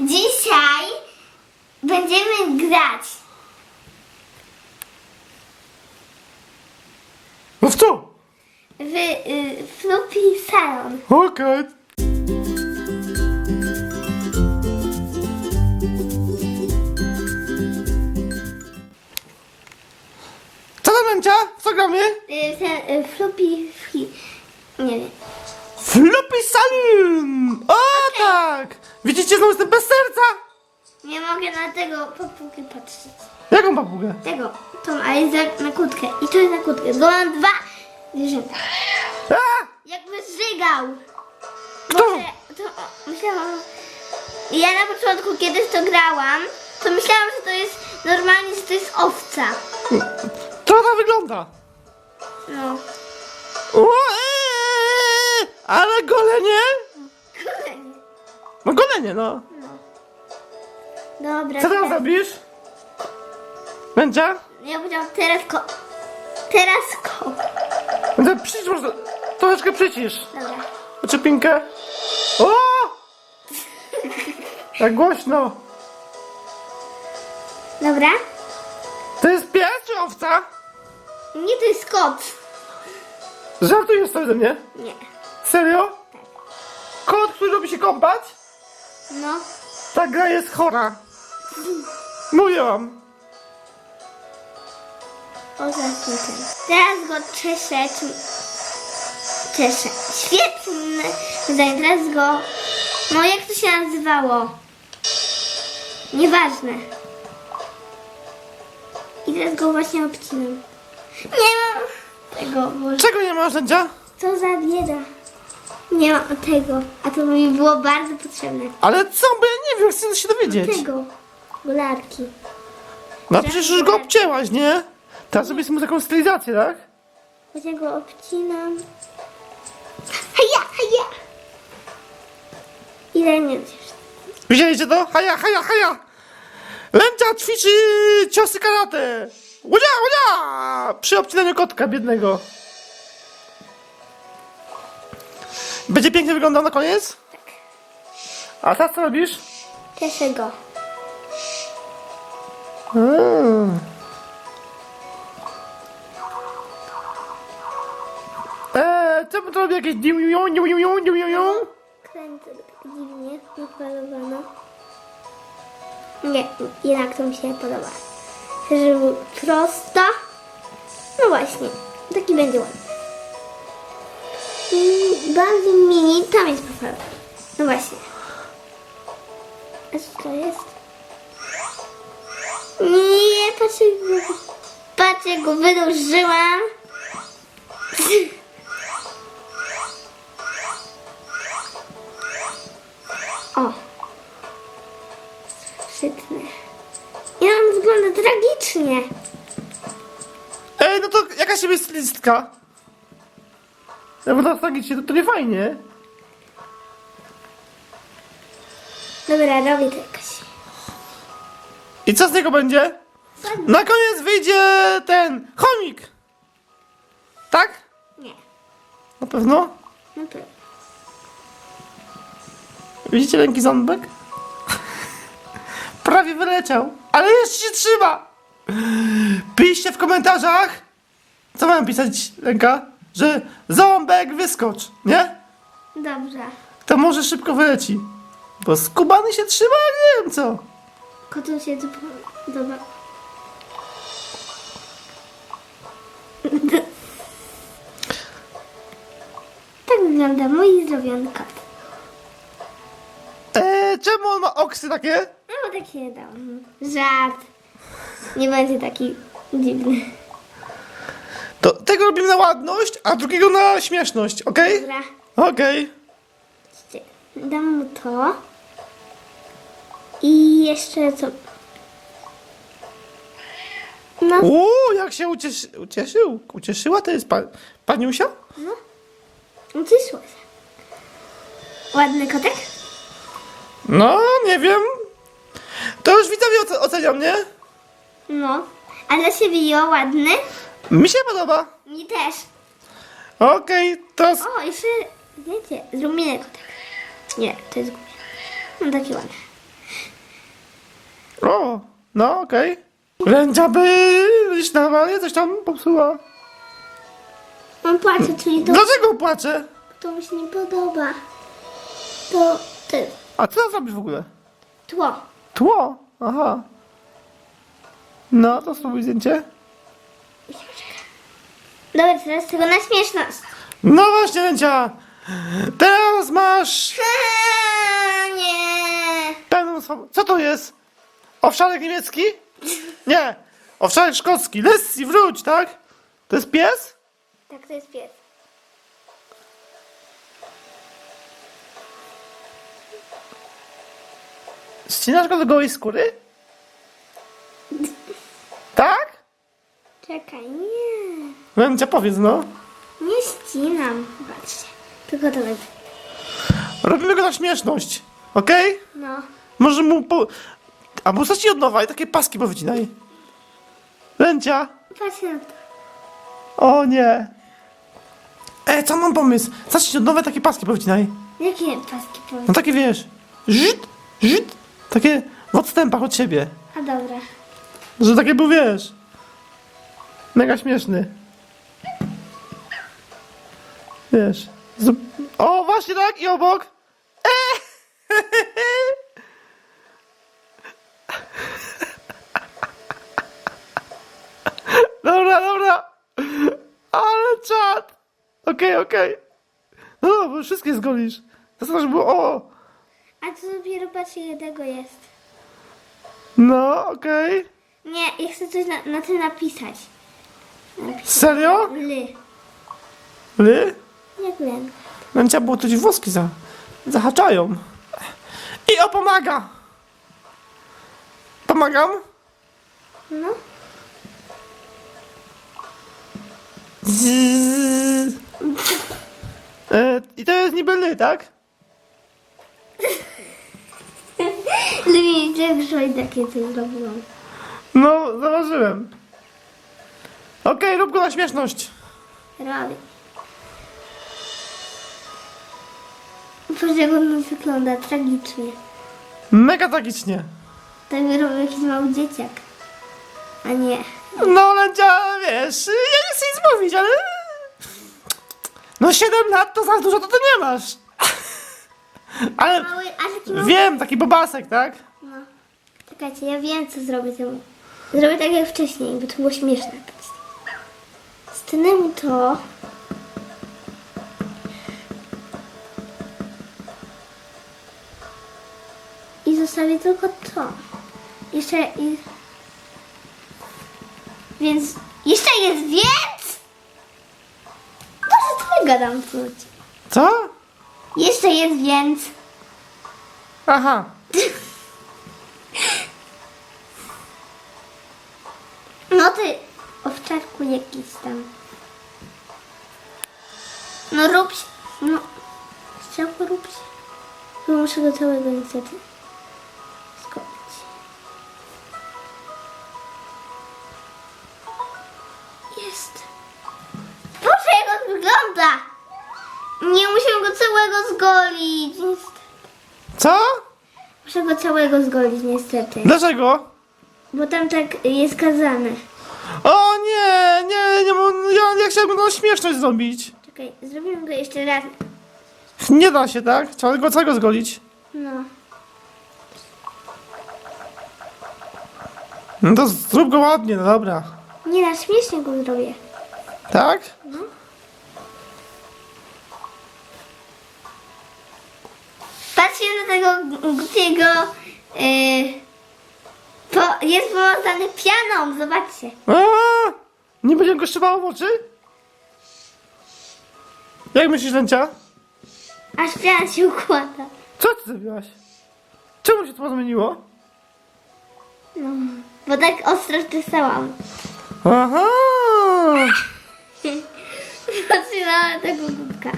dzisiaj będziemy grać. No w co? W y, Floppy Salon. Okej. Co tam Lencia? Co gramy? Y, ten y. Fi- Nie wiem. Floppy Saloon! O tak! Widzicie, znowu jestem bez serca! Nie mogę na tego papugę patrzeć. Jaką papugę? Tego, tą, ale jest na kłódkę. I to jest na kłódkę. Bo mam dwa zwierzęta. A! Jakby żygał. Kto? Może, to, o, myślałam... Ja na początku, kiedyś to grałam, to myślałam, że to jest normalnie, że to jest owca. To ona wygląda. No. O, ale golenie? No golenie, no. Dobra. Co teraz teraz- robisz? Lencia? Ja powiedziałam teraz ko... Teraz ko... Lencia, przycisz może. Troszeczkę przycisz. Dobra. Oczepinkę. O! Jak głośno. Dobra. To jest pies czy owca? Nie, to jest kot. Żartujesz sobie ze mnie? Nie. Serio? Kot, który lubi się kąpać? No. Ta gra jest chora. O, zacznij ten. Teraz go czeszę. Czy... Czeszę. Świetny. Teraz go... No, jak to się nazywało? Nieważne. I teraz go właśnie obcinam. Nie mam tego, Boże. Czego nie masz, Lencia? Co za bieda. Nie mam tego. A to mi było bardzo potrzebne. Ale co? Bo ja nie wiem, chcę się dowiedzieć. Tego. Golarki. No przecież już go obcięłaś, nie? Teraz sobie mu taką stylizację, tak? Właśnie go obcinam. Haja, haja. Ile nie wiesz? Widzieliście to? Haja, haja, haja! Lencia ćwiczy ciosy karate! Łodzia, łodzia! Przy obcinaniu kotka biednego. Będzie pięknie wyglądał na koniec? A teraz co robisz? Cieszę go. Mm. Eee, czemu to robi jakieś diu diu diu diu diu diu diu? Kręcę go tak dziwnie. Napalowano. Nie, jednak to mi się nie podoba. Chcę, żeby był prosto. No właśnie. Taki będzie ładny. Mm, Bardzo mini. Tam jest pofalowany. No właśnie. A co to jest? Nie, patrzcie, patrzcie, go wydłużyłam. O. Szczytny. I on wygląda tragicznie. Ej, no to jaka siebie stylistka? Ja bo tak tragicznie, to, to nie fajnie. Dobra, robię to jakoś. I co z niego będzie? Na koniec wyjdzie ten chomik. Tak? Nie. Na pewno? No to. Widzicie ręki ząbek? Prawie wyleciał, ale jeszcze się trzyma. Piszcie w komentarzach, co mam pisać, ręka? Że ząbek wyskocz, nie? Dobrze. To może szybko wyleci. Bo skubany się trzyma, nie wiem co. Kotu się to podoba. Tak wygląda mój zrobiony kot. Eee, czemu on ma oksy takie? No bo tak się dało. Żart. Nie będzie taki dziwny. To tego robimy na ładność, a drugiego na śmieszność, okej? Dobra. Okej. Dam mu to. I jeszcze co? No, Uuu, jak się ucieszy, ucieszył, ucieszyła, to jest pa, paniusia? uciszyło się. Ładny kotek? No, nie wiem. To już widzowie oce- ocenią, nie? No. A dla siebie jo ładny? Mi się podoba. Mi też. Okej, to... s- O, jeszcze, wiecie, z ruminek kotek. Nie, to jest głupie. No taki ładny. O, no okej. Rędzia by gdzieś normalnie coś tam popsuła. On płacze, czyli to, Dlaczego płacze? to mu się nie podoba. To, to A co zrobisz w ogóle? tło. Tło, aha. No, to spróbuj zdjęcie. Dobra, teraz tego na śmieszność. No właśnie, Ręcia. Teraz masz nie. pełną swobodę. Co to jest? Owczarek niemiecki? Nie. Owczarek szkocki. Lessi, wróć, tak? To jest pies? Tak, to jest pies. Ścinasz go do gołej skóry? Tak? Czekaj, nie. Ręcia, powiedz, no. Nie ścinam. Patrzcie. Tylko to będzie. Robimy go na śmieszność. Okej? No. Może mu po... Albo zacznij od nowa i takie paski powycinaj. Ręcia. Patrz na to. O nie. E, co mam pomysł? Zacznij od nowa i takie paski powycinaj. Jakie paski powiem? No takie wiesz. Żyd, żyd. Takie w odstępach od siebie. A dobra. Że takie był, wiesz. Mega śmieszny. Wiesz. Zrób... O, właśnie tak i obok. E! Dobra, dobra. Ale czad. Okej, okej. No bo wszystkie zgolisz. To znaczy było, o. A to dopiero patrzcie jednego jest. No, okej. Nie, ja chcę coś na, na tym napisać. Serio? Ly. Wy? Jak wiem. Męcia było ci włoski za, zahaczają. I o, pomaga! Pomagam? No. Zzz. E, I to jest niby ly, tak? Lubię, że takie coś zrobiłam. No, zauważyłem. Okej, rób go na śmieszność. Robię. Patrz jak on wygląda tragicznie. Mega tragicznie. Tak by robił jakiś mały dzieciak. A nie. No, Lęcia, wiesz, ja nie chcę nic mówić, ale... No 7 lat to za dużo to ty nie masz. Ale Mały, a taki mały... wiem, taki bobasek, tak? No. Czekajcie, ja wiem co zrobię temu. Zrobię tak jak wcześniej, bo to było śmieszne. patrzcie. Stnę mu to. Zostawię tylko to. Jeszcze i... Więc... Jeszcze jest więc! Może tyle gadam wróć. Co? Jeszcze jest więc. Aha. No ty, owczarku jakiś tam. No rób się. No. Chciałby rób się. Muszę go całego niestety Jest. Boże, jak on wygląda! Nie muszę go całego zgolić. Niestety. Co? Muszę go całego zgolić niestety. Dlaczego? Bo tam tak jest kazane. O nie, nie, nie, mo- ja, ja chciałbym na śmieszność zrobić. Czekaj, zrobimy go jeszcze raz. Nie da się, tak? Trzeba go całego zgolić. No. No to zrób go ładnie, no dobra. Nie na śmiesznie go zrobię. Tak? Patrzcie na tego głupiego. Yy, po, jest powiązany pianą, zobaczcie. A, nie będzie go strzepało w oczy? Jak myślisz, Lęcia? Aż piana się układa. Co ty zrobiłaś? Czemu się to zmieniło? No, bo tak ostro czesałam. Aha! Patrzcie na tego głupka.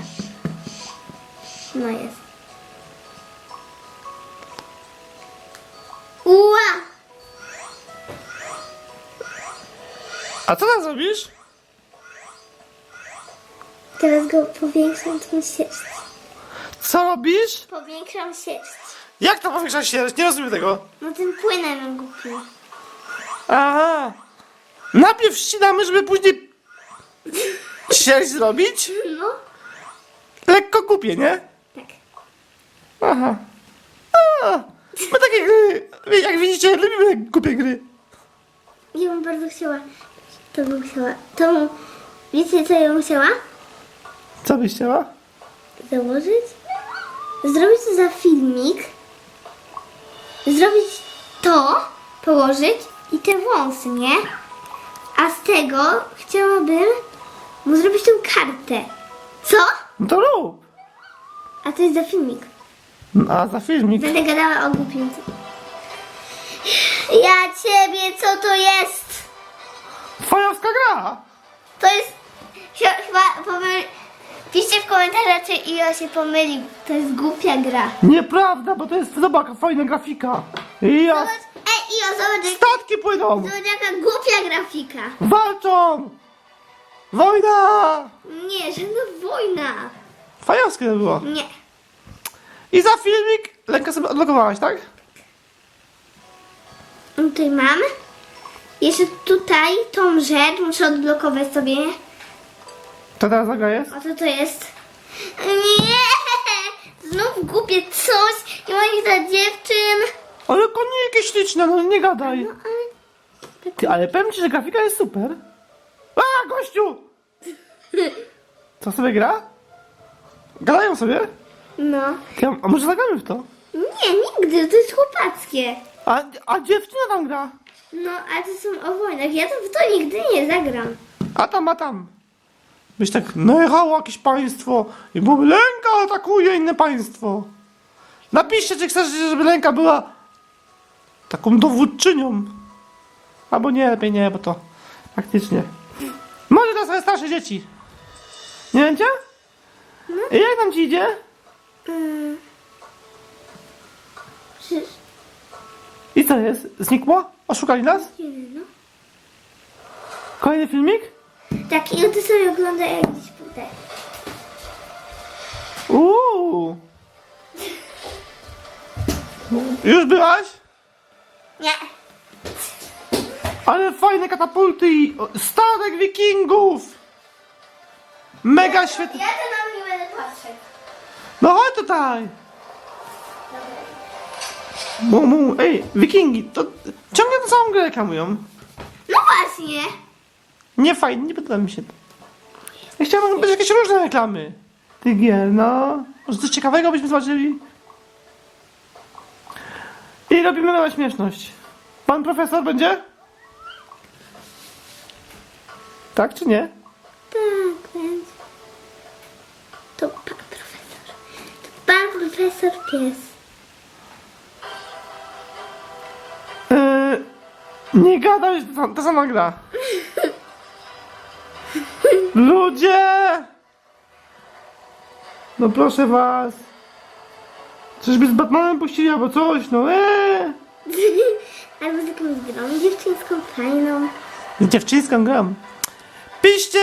No jest. Ua! A co tam zrobisz? Teraz go powiększam tą ścieżkę. Co? Robisz? Powiększam sierść. Jak to powiększasz się? Nie rozumiem tego. No tym płynem głupi. Aha. Najpierw ścinamy, żeby później sierść zrobić? No, Lekko kupię, nie? tak. Aha. A, my takie gry, jak widzicie, lubimy głupie gry. Ja bym bardzo chciała. To bym chciała. To. Wiecie, co ja bym chciała? Co byś chciała? Założyć? Zrobić to za filmik. Zrobić to, położyć i te wąsy, nie? A z tego chciałabym mu zrobić tą kartę. Co? No to rób. A to jest za filmik. No, A za filmik. Będę gadała o głupim. Ja ciebie, co to jest? Fajowska gra. To jest. Ch- Chyba pomyl... Piszcie w komentarzach, czy Io się pomylił. To jest głupia gra. Nieprawda, bo to jest, zobacz, fajna grafika. I ja, Zobacz, ej, Io, zobacz, jak- statki płyną. zobacz jaka głupia grafika. Walczą. Wojna. Nie, żadna wojna. Fajowskie to było. Nie. I za filmik Lenka sobie odlogowałaś, tak? No Tutaj mam. Jeszcze tutaj tą rzecz muszę odblokować sobie. To teraz zagra jest? A co to jest? Nie! Znów głupie coś. Nie ma nic dla dziewczyn. Ale koniki śliczne, no nie gadaj. No ale... Ty, ale powiem ci, że grafika jest super. A, gościu! Co sobie gra? Gadają sobie? No. Ty, a może zagramy w to? Nie, nigdy. To jest chłopackie. A, a dziewczyna tam gra. No, ale to są o wojnach. Ja to w to nigdy nie zagram. A tam, a tam. Byś tak najechało jakieś państwo i byłoby Lenka atakuje inne państwo. Napiszcie, czy chcecie, żeby Lenka była taką dowódczynią. Albo nie, lepiej nie, bo to faktycznie. Może dla swoje starsze dzieci. Nie będzie? I jak tam ci idzie? Mm. Przecież... I co jest? Znikło? Oszukali nas? Nie wiem, no. Kolejny filmik? Tak, i ty sobie oglądaj jak gdzieś pójdę. Uuu. Już byłaś? Nie. Ale fajne katapulty i o, statek wikingów! Mega świetne. Ja to będę patrzeć. No chodź tutaj! Mu, mu, ej, wikingi, to ciągle tę samą grę reklamują. No właśnie. Nie fajnie, nie podoba mi się to. Ja chciałbym, żeby były jakieś różne reklamy. Tych gier, no. Może coś ciekawego byśmy zobaczyli. I robimy na śmieszność. Pan profesor będzie? Tak czy nie? Tak, więc... To pan profesor. To pan profesor pies. Yy, nie gadaj, to sama gra. Ludzie! No proszę was. Czyżby z Batmanem puścili albo coś, no eee. Albo z jakąś grą dziewczyńską fajną. Z dziewczyńską gram. Piszcie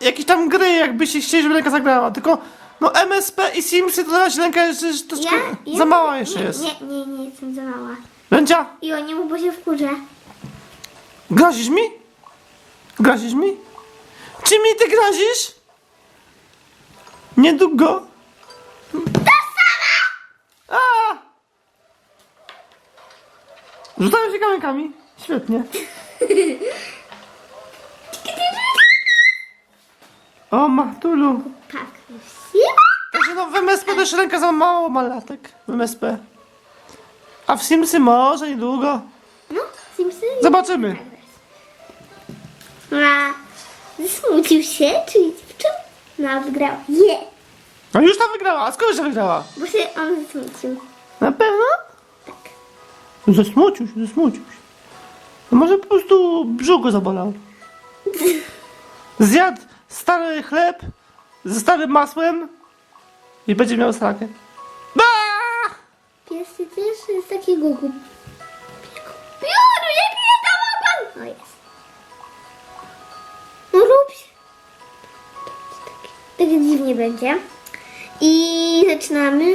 jakieś tam gry, jakbyście chcieli, żeby Lenka zagrała. Tylko, no MSP i Simsy to na razie Lenka jeszcze troszkę za mała jeszcze nie, jest. Nie, nie, nie jestem za mała. Lencia, I o nie mów, bo się wkurzę. grazisz mi? Grazisz mi? Czy mi ty grazisz? Niedługo. A! Rzucają się kamykami. Świetnie. O, Matulu. Tak. Także no w MSP też ręka za mało ma latek. W MSP. A w Simsy może niedługo. No, Simsy. Zobaczymy. A zasmucił się, czyli dziewczyn? No, wygrała. Je! No już tam wygrała. A skąd że wygrała? Bo się on zasmucił. Na pewno? Tak. Zasmucił się, zasmucił się. No może po prostu brzuch go zabolał. Zjadł stary chleb ze starym masłem i będzie miał strakę. Pies ty też jest taki gugu. Pióru, jak nie to mogłam! O, jest. No rób się. Tak dziwnie będzie. I zaczynamy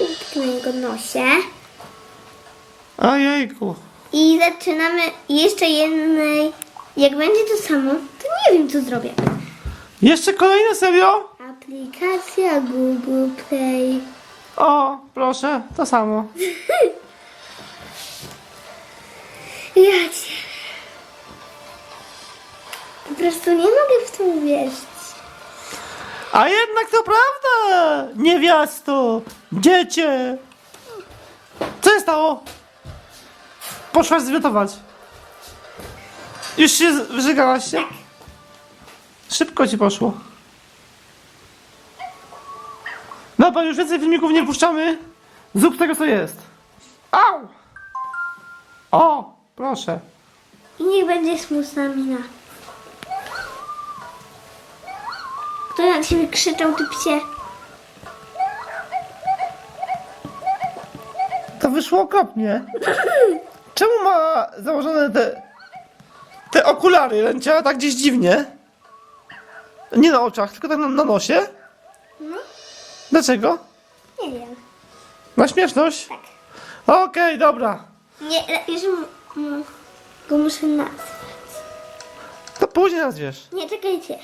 od na jego nosie. Ojejku. I zaczynamy jeszcze jednej. Jak będzie to samo, to nie wiem co zrobię. Jeszcze kolejne, serio? Aplikacja Google Play. O, proszę, to samo. Ja cię. Po prostu nie mogę w to uwierzyć. A jednak to prawda, niewiasto, dziecię. Co się stało? Poszłaś zwiotować. Już się wyżygałaś się? Szybko ci poszło. Dobra, już więcej filmików nie puszczamy. Zrób tego, co jest. Au! O, proszę. I niech będzie smutna mina. Kto na ciebie krzyczał, ty psie? To wyszło okropnie. Czemu ma założone te, te okulary ręcia tak gdzieś dziwnie? Nie na oczach, tylko tak na, na nosie? No, Dlaczego? nie wiem. Na śmieszność? Tak. Okej, dobra. Nie, le- już m- m- go muszę nazwać. To później nazwiesz. Nie, czekajcie.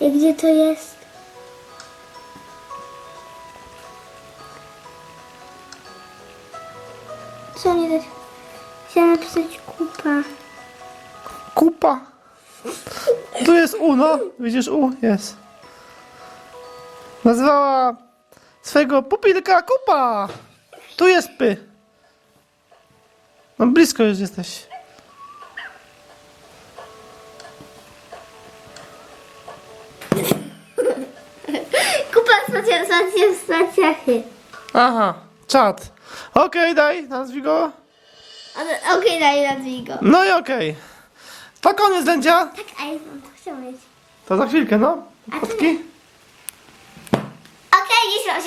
I gdzie to jest? Co nie dać? Chciałam napisać kupa. Kupa. Tu jest U, no. Widzisz U? Jest. Nazwała swojego pupilka Kupa. Tu jest Py. No blisko już jesteś. stację w stacjachy. Aha, czat. Okej, daj, nazwij go. Ale daj nazwij go. No i okej. To koniec lędzia. Tak, a ja bym to chciał mieć. To za chwilkę, no. Fotki. Okej, okay, 10,